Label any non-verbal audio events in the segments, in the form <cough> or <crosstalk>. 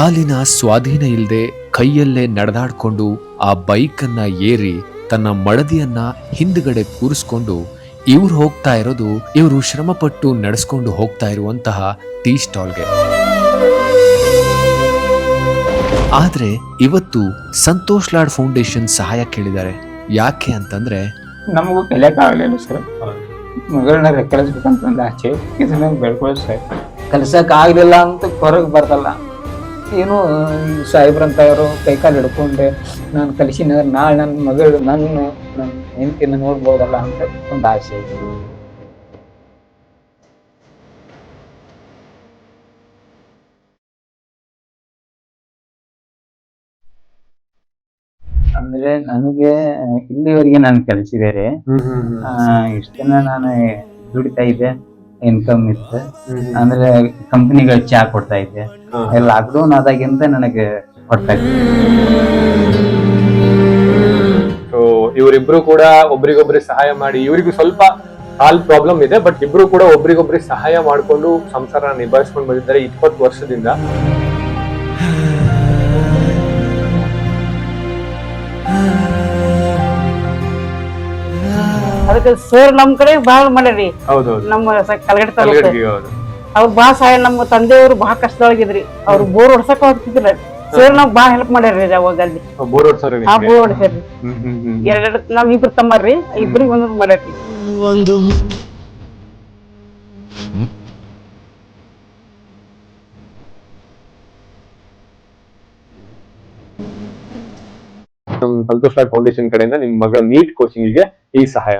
ಕಾಲಿನ ಸ್ವಾಧೀನ ಇಲ್ಲದೆ ಕೈಯಲ್ಲೇ ನಡೆದಾಡ್ಕೊಂಡು ಆ ಬೈಕನ್ನ ಏರಿ ತನ್ನ ಮಡದಿಯನ್ನ ಹಿಂದ್ಗಡೆ ಕೂರಿಸ್ಕೊಂಡು ಇವ್ರು ಹೋಗ್ತಾ ಇರೋದು ಇವರು ಶ್ರಮಪಟ್ಟು ನಡೆಸ್ಕೊಂಡು ಹೋಗ್ತಾ ಇರುವಂತಹ ಟೀ ಸ್ಟಾಲ್ಗೆ. ಆದ್ರೆ ಇವತ್ತು ಸಂತೋಷ್ ಲಾಡ್ ಫೌಂಡೇಶನ್ ಸಹಾಯ ಕೇಳಿದ್ದಾರೆ. ಯಾಕೆ ಅಂತಂದ್ರೆ ನಮಗೂ ಕಲಿಯಕ್ಕಾಗಲಿಲ್ಲ ಸರ್. ಮಗಳನ್ನ ಒಂದು ಆಸೆ ಇದನ್ನ ಬೆಳ್ಕೊಳ್ಳೋದು ಸರ್. ಕಲಿಸಕ್ ಆಗ್ಲಿಲ್ಲ ಅಂತ ಹೊರಗೆ ಬರ್ತಲ್ಲ ಏನು ಸಾಹೇಬ್ರಂತವರು ಕೈಕಾಲು ಹಿಡ್ಕೊಂಡೆ ನಾನು ಕಲಿಸಿನ ನಾಳೆ ನನ್ನ ಮಗಳು ನನ್ನ ನನ್ನ ಹೆಂಡತಿನ ನೋಡ್ಬೋದಲ್ಲ ಅಂತ ಒಂದು ಆಸೆ. ಅಂದ್ರೆ ನನಗೆ ಇಲ್ಲಿವರೆಗೆ ನಾನು ಕಲಿಸಿದ್ದಾರೆ ಇಷ್ಟನ್ನ ನಾನು ದುಡಿತಾ ಇದ್ದೆ. ಇನ್ಕಮ್ ಇತ್ತು. ಅಂದ್ರೆ ಕಂಪನಿಗಳು ಚಾ ಕೊಡ್ತಾ ಇದ್ದೆ. ಲಾಕ್ಡೌನ್ ಆದಾಗಿಂದ ನನಗೆ ಕೊಡ್ತಾ ಇದ್ದೆ. ಇವರಿಬ್ರು ಕೂಡ ಒಬ್ರಿಗೊಬ್ರಿಗೆ ಸಹಾಯ ಮಾಡಿ ಇವರಿಗೂ ಸ್ವಲ್ಪ ಹಾಲ್ ಪ್ರಾಬ್ಲಮ್ ಇದೆ ಬಟ್ ಇಬ್ರು ಕೂಡ ಒಬ್ರಿಗೊಬ್ರಿಗೆ ಸಹಾಯ ಮಾಡ್ಕೊಂಡು ಸಂಸಾರ ನಿಭಾಯಿಸ್ಕೊಂಡು ಬಂದಿದ್ದಾರೆ ಇಪ್ಪತ್ತು ವರ್ಷದಿಂದ. <sighs> <sighs> ಅದಕ್ಕೆ ಸರ್ ನಮ್ ಕಡೆ ಬಾಳ ಮಾಡ್ಯಾರಿ ಹೌದೌದು. ನಮ್ಮ ಸ- ಕಲಗಡಿ ತಾಲೂಕು. ಕಲ್ಗಡ್ಗಿ ಹೌದು. ಅವ್ರು ಬಾ ಸಹಾಯ ನಮ್ಮ ತಂದೆಯವರು ಬಹಳ ಕಷ್ಟದೊಳಗಿದ್ರಿ. ಅವ್ರು ಬೋರ್ ಹೊಡ್ಸಕ್ ಹೋಗ್ತಿದ್ರ ಸರ್ ನಾವ್ ಬಾ ಹೆಲ್ಪ್ ಮಾಡ್ಯಾರ್ರಿ ಅವಾಗ ಅಲ್ಲಿ. ಬೋರ್ ಆ ನಿಮ್ಗೆ? ಬೋರ್ ಹೊಡ್ಸ್ಯಾರ್ರಿ. ಹ್ಮ್ ಹ್ಮ್ ಹ್ಮ್ ಎರಡೆರಡು ನಾವ್ ಇಬ್ರು ತಮ್ಮರ್ರಿ. ಇಬ್ರಿಗೆ ಒಂದೊಂದು ಮಾಡ್ಯಾರ್ರಿ ಒಂದು. ಸಂತೋಷ್ ಫೌಂಡೇಶನ್ ಕಡೆಯಿಂದ ನಿಮ್ಮ ಮಗಳ ನೀಟ್ ಕೋಚಿಂಗಿಗೆ ಈ ಸಹಾಯ.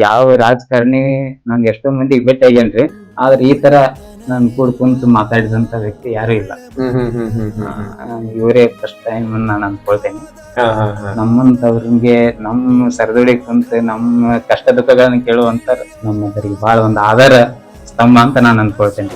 ಯಾವ ರಾಜಕಾರಣಿ ನಂಗೆ ಎಷ್ಟೋ ಮಂದಿ ಭೇಟಿ ಆಗ್ಯನ್ರಿ ಆದ್ರೆ ಈ ತರ ನನ್ ಕೂಡ ಕುಂತು ಮಾತಾಡಿದಂತ ವ್ಯಕ್ತಿ ಯಾರು ಇಲ್ಲ. ಇವರೇ ಫಸ್ಟ್ ಟೈಮ್ ನಾನು ಅನ್ಕೊಳ್ತೇನೆ. ನಮ್ಮಂತವ್ರಿಗೆ ನಮ್ಮ ಸರದೊಡಿ ಕುಂತ ನಮ್ಮ ಕಷ್ಟ ದುಃಖಗಳನ್ನ ಕೇಳುವಂತ ನಮ್ಮ ಬಹಳ ಒಂದು ಆಧಾರ ಸ್ತಂಭ ಅಂತ ನಾನು ಅನ್ಕೊಳ್ತೇನೆ